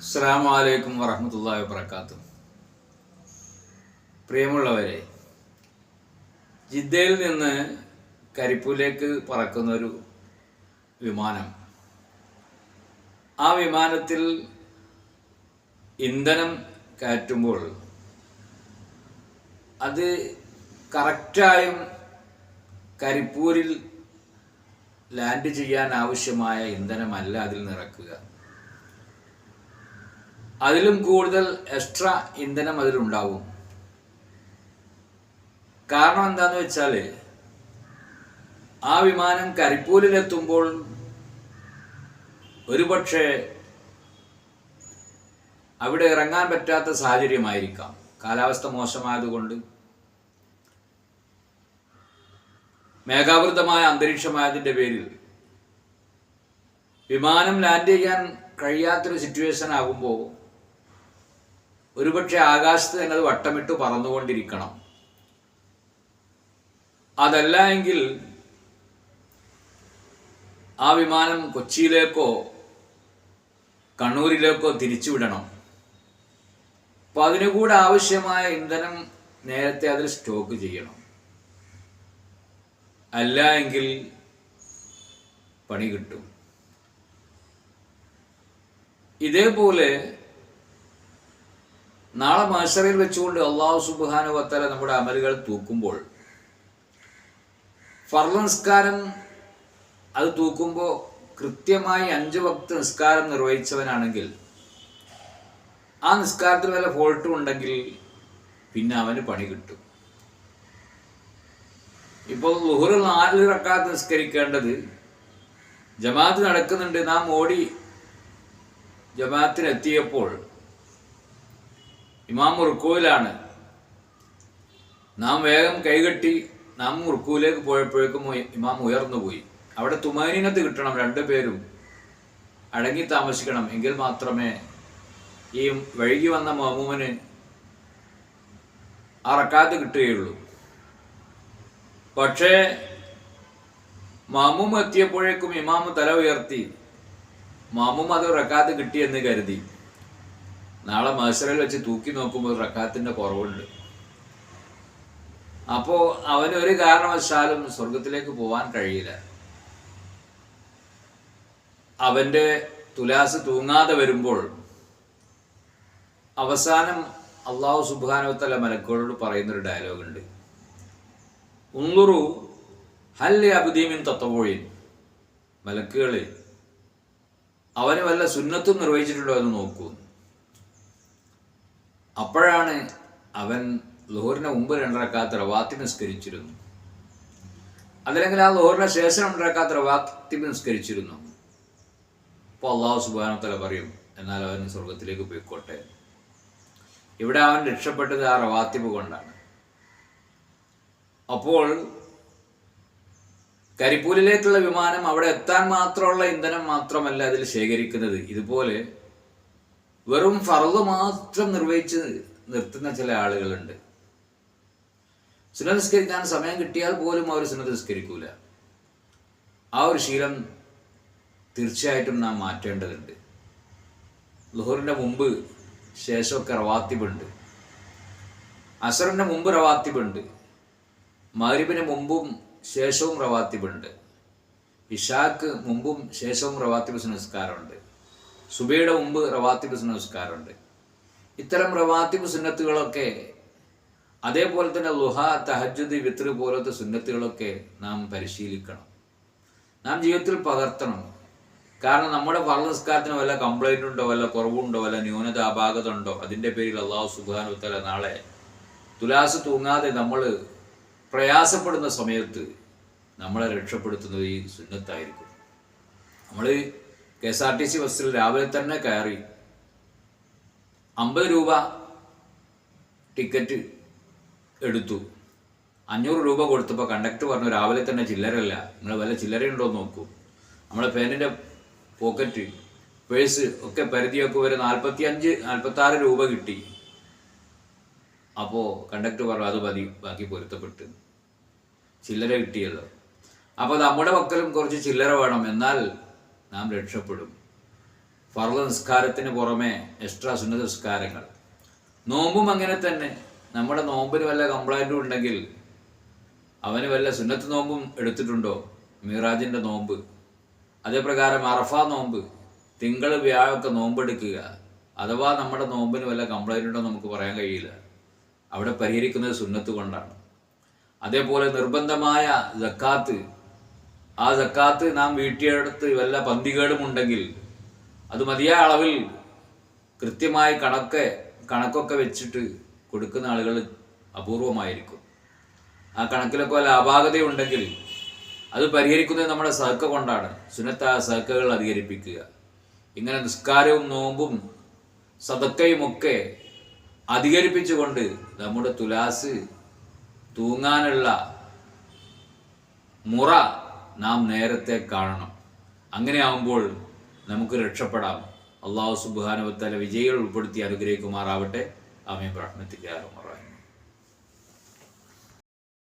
അസ്സാം വലൈക്കും വറഹമത്തല്ലാ വാത്തു പ്രിയമുള്ളവരെ ജിദ്ദയിൽ നിന്ന് കരിപ്പൂരിലേക്ക് പറക്കുന്ന ഒരു വിമാനം. ആ വിമാനത്തിൽ ഇന്ധനം കയറ്റുമ്പോൾ അത് കറക്റ്റായും കരിപ്പൂരിൽ ലാൻഡ് ചെയ്യാൻ ആവശ്യമായ ഇന്ധനമല്ല അതിൽ നിറക്കുക. അതിലും കൂടുതൽ എക്സ്ട്രാ ഇന്ധനം അതിലുണ്ടാവും. കാരണം എന്താന്ന് വെച്ചാൽ ആ വിമാനം കരിപ്പൂരിലെത്തുമ്പോൾ ഒരുപക്ഷെ അവിടെ ഇറങ്ങാൻ പറ്റാത്ത സാഹചര്യമായിരിക്കാം. കാലാവസ്ഥ മോശമായതുകൊണ്ട് മേഘാവൃതമായ അന്തരീക്ഷമായതിന്റെ പേരിൽ വിമാനം ലാൻഡ് ചെയ്യാൻ കഴിയാത്തൊരു സിറ്റുവേഷൻ ആകുമ്പോൾ ഒരുപക്ഷെ ആകാശത്ത് തന്നെ അത് വട്ടമിട്ട് പറന്നുകൊണ്ടിരിക്കണം. അതല്ല എങ്കിൽ ആ വിമാനം കൊച്ചിയിലേക്കോ കണ്ണൂരിലേക്കോ തിരിച്ചുവിടണം. അപ്പോൾ അതിനുകൂടെ ആവശ്യമായ ഇന്ധനം നേരത്തെ അതിൽ സ്റ്റോക്ക് ചെയ്യണം. അല്ല എങ്കിൽ പണി കിട്ടും. ഇതേപോലെ നാളെ മാഷറിൽ വെച്ചുകൊണ്ട് അള്ളാഹു സുബാനു വത്തല നമ്മുടെ അമലുകൾ തൂക്കുമ്പോൾ ഫർള നിസ്കാരം അത് തൂക്കുമ്പോൾ കൃത്യമായി അഞ്ച് വക്ത് നിസ്കാരം നിർവഹിച്ചവനാണെങ്കിൽ ആ നിസ്കാരത്തിൽ വല്ല ഫോൾട്ടും ഉണ്ടെങ്കിൽ പിന്നെ അവന് പണി കിട്ടും. ഇപ്പോൾ ലുഹുർ നാല് റക്കാത്ത് നിസ്കരിക്കേണ്ടത് ജമാഅത്ത് നടക്കുന്നുണ്ട്. നാം ഓടി ജമാഅത്തിനെത്തിയപ്പോൾ ഇമാം റുക്കുവിലാണ് നാം വേഗം കൈകെട്ടി നാം റുക്കുവിലേക്ക് പോയപ്പോഴേക്കും ഇമാം ഉയർന്നുപോയി അവിടെ തുമാനീനത്ത് കിട്ടണം രണ്ടു പേരും. അടങ്ങി താമസിക്കണം. എങ്കിൽ മാത്രമേ ഈ വഴുകി വന്ന മാമൂമന് ആ റക്കാത്ത് കിട്ടുകയുള്ളൂ. പക്ഷേ മാമൂം എത്തിയപ്പോഴേക്കും ഇമാമ് തല ഉയർത്തി. മാമൂം അത് റക്കാത്ത് കിട്ടിയെന്ന് കരുതി. നാളെ മത്സരയിൽ വെച്ച് തൂക്കി നോക്കുമ്പോൾ റക്കാത്തിന്റെ കുറവുണ്ട്. അപ്പോൾ അവനൊരു കാരണവശാലും സ്വർഗത്തിലേക്ക് പോവാൻ കഴിയില്ല. അവന്റെ തുലാസ് തൂങ്ങാതെ വരുമ്പോൾ അവസാനം അള്ളാഹു സുബാനോത്തല മലക്കുകളോട് പറയുന്നൊരു ഡയലോഗ് ഉണ്ട്. ഉള്ളുറു ഹല്ലെ അബുദീമിൻ തത്തവോഴിൻ മലക്കുകളിൽ അവന് വല്ല സുന്നത്തും നിർവഹിച്ചിട്ടുണ്ടോ എന്ന് നോക്കൂ. അപ്പോഴാണ് അവൻ ലോഹറിന് മുമ്പ് രണ്ടരക്കാത്ത റവാത്തി നിസ്കരിച്ചിരുന്നു. അതല്ലെങ്കിൽ ആ ലോഹറിന് ശേഷം രണ്ടരക്കാത്ത റവാത്തി നിസ്കരിച്ചിരുന്നു. അപ്പോൾ അള്ളാഹു സുബാനത്തല പറയും എന്നാൽ അവൻ സ്വർഗത്തിലേക്ക് പോയിക്കോട്ടെ. ഇവിടെ അവൻ രക്ഷപ്പെട്ടത് ആ റവാത്തിബ് കൊണ്ടാണ്. അപ്പോൾ കരിപ്പൂരിലേക്കുള്ള വിമാനം അവിടെ എത്താൻ മാത്രമുള്ള ഇന്ധനം മാത്രമല്ല അതിൽ ശേഖരിക്കുന്നത്. ഇതുപോലെ വെറും ഫറവ് മാത്രം നിർവഹിച്ച് നിർത്തുന്ന ചില ആളുകളുണ്ട്. സുനനിസ്കരിക്കാൻ സമയം കിട്ടിയാൽ പോലും അവർ സുനനിസ്കരിക്കൂല. ആ ഒരു ശീലം തീർച്ചയായിട്ടും നാം മാറ്റേണ്ടതുണ്ട്. ലുഹറിന്റെ മുമ്പ് ശേഷമൊക്കെ റവാത്തിബുണ്ട്. അസറിന്റെ മുമ്പ് റവാത്തിബുണ്ട്. മഹരിബിന് മുമ്പും ശേഷവും റവാത്തിബുണ്ട്. ഇഷാക്ക് മുമ്പും ശേഷവും റവാത്തിബ് സുനസ്കാരമുണ്ട്. സുബയുടെ മുമ്പ് റവാത്തിബ് നമസ്കാരമുണ്ട് ഇത്തരം റവാത്തിബ് സുന്നത്തുകളൊക്കെ അതേപോലെ തന്നെ ലുഹ തഹജുദ് വിത്ര് പോലത്തെ സുന്നത്തുകളൊക്കെ നാം പരിശീലിക്കണം. നാം ജീവിതത്തിൽ പകർത്തണം. കാരണം നമ്മുടെ ഫർനിസ്കാരത്തിന് വല്ല കംപ്ലൈന്റ് ഉണ്ടോ വല്ല കുറവുണ്ടോ വല്ല ന്യൂനത അപാകത ഉണ്ടോ അതിന്റെ പേരിൽ അള്ളാഹു സുബാനുത്തല നാളെ തുലാസ് തൂങ്ങാതെ നമ്മൾ പ്രയാസപ്പെടുന്ന സമയത്ത് നമ്മളെ രക്ഷപ്പെടുത്തുന്നത് ഈ സുന്നത്തായിരിക്കും. നമ്മൾ K S R T C ബസ്സിൽ രാവിലെ തന്നെ കയറി അമ്പത് രൂപ ടിക്കറ്റ് എടുത്തു. അഞ്ഞൂറ് രൂപ കൊടുത്തപ്പോൾ കണ്ടക്ടർ പറഞ്ഞു രാവിലെ തന്നെ ചില്ലറല്ല നിങ്ങൾ വല്ല ചില്ലറയുണ്ടോ എന്ന് നോക്കൂ. നമ്മളെ പേനിന്റെ പോക്കറ്റ് പേഴ്സ് ഒക്കെ പരിധിയൊക്കെ വരെ നാൽപ്പത്തി അഞ്ച് നാൽപ്പത്താറ് രൂപ കിട്ടി. അപ്പോൾ കണ്ടക്ടർ പറഞ്ഞു അത് മതി ബാക്കി പൊരുത്തപ്പെട്ട്. ചില്ലറ കിട്ടിയല്ലോ. അപ്പോൾ നമ്മുടെ പക്കലും കുറച്ച് ചില്ലറ വേണം. എന്നാൽ നാം രക്ഷപ്പെടും. ഫർള നിസ്കാരത്തിന് പുറമെ എക്സ്ട്രാ സുന്നത നിസ്കാരങ്ങൾ. നോമ്പും അങ്ങനെ തന്നെ. നമ്മുടെ നോമ്പിന് വല്ല കംപ്ലൈന്റും ഉണ്ടെങ്കിൽ അവന് വല്ല സുന്നത്ത് നോമ്പും എടുത്തിട്ടുണ്ടോ? മീറാജിന്റെ നോമ്പ്. അതേപ്രകാരം അറഫ നോമ്പ്. തിങ്കൾ വ്യാഴമൊക്കെ നോമ്പെടുക്കുക. അഥവാ നമ്മുടെ നോമ്പിന് വല്ല കംപ്ലൈന്റ് ഉണ്ടോ നമുക്ക് പറയാൻ കഴിയില്ല. അവിടെ പരിഹരിക്കുന്നത് സുന്നത്ത് കൊണ്ടാണ്. അതേപോലെ നിർബന്ധമായ ജക്കാത്ത് ആ ജക്കാത്ത് നാം വീട്ടിയെടുത്ത് വല്ല പന്തികേടും ഉണ്ടെങ്കിൽ അത് മതിയായ അളവിൽ കൃത്യമായി കണക്ക് കണക്കൊക്കെ വെച്ചിട്ട് കൊടുക്കുന്ന ആളുകൾ അപൂർവമായിരിക്കും. ആ കണക്കിലൊക്കെ വല്ല അപാകതയുണ്ടെങ്കിൽ അത് പരിഹരിക്കുന്നത് നമ്മുടെ സഹക്ക കൊണ്ടാണ്. സുന്നത്ത സഹക്കകൾ അധികരിപ്പിക്കുക. ഇങ്ങനെ നിസ്കാരവും നോമ്പും സതക്കയുമൊക്കെ അധികരിപ്പിച്ചുകൊണ്ട് നമ്മുടെ തുലാസ് തൂങ്ങാനുള്ള മുറ നാം നേരത്തെ കാണണം. അങ്ങനെ ആവുമ്പോൾ നമുക്ക് രക്ഷപ്പെടാം. അള്ളാഹു സുബാനുവത്തല വിജയികൾ ഉൾപ്പെടുത്തി അനുഗ്രഹിക്കുമാറാവട്ടെ. ആമീൻ. പ്രാർത്ഥനത്തിക്കാറുമാറായി